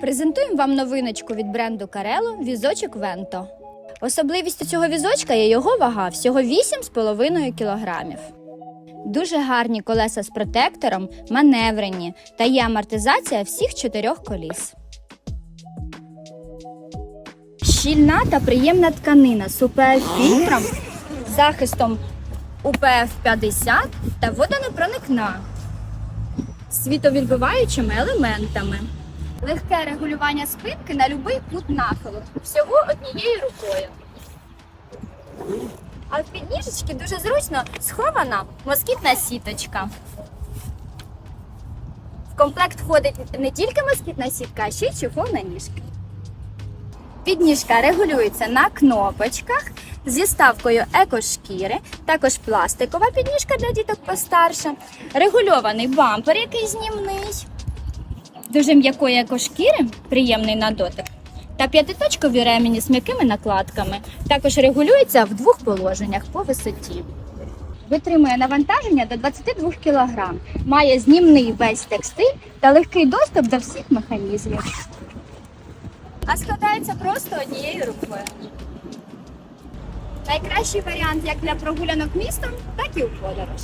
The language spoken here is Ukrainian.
Презентуємо вам новиночку від бренду Карело візочок Венто. Особливістю цього візочка є його вага всього 8,5 кілограмів. Дуже гарні колеса з протектором, маневрені та є амортизація всіх чотирьох коліс. Щільна та приємна тканина з УПФ-фільтром, захистом УПФ-50 та водонепроникна, світовідбиваючими елементами. Легке регулювання спинки на будь-який кут нахилу, всього однією рукою. А в підніжечки дуже зручно схована москітна сіточка. В комплект входить не тільки москітна сітка, а ще й чехол на ніжки. Підніжка регулюється на кнопочках зі ставкою екошкіри, також пластикова підніжка для діток постарше, регульований бампер, який знімний, дуже м'якої екошкіри, приємний на дотик, та п'ятиточкові ремені з м'якими накладками. Також регулюється в двох положеннях по висоті. Витримує навантаження до 22 кг, має знімний весь текстиль та легкий доступ до всіх механізмів. А складається просто однією рукою. Найкращий варіант як для прогулянок містом, так і у подорож.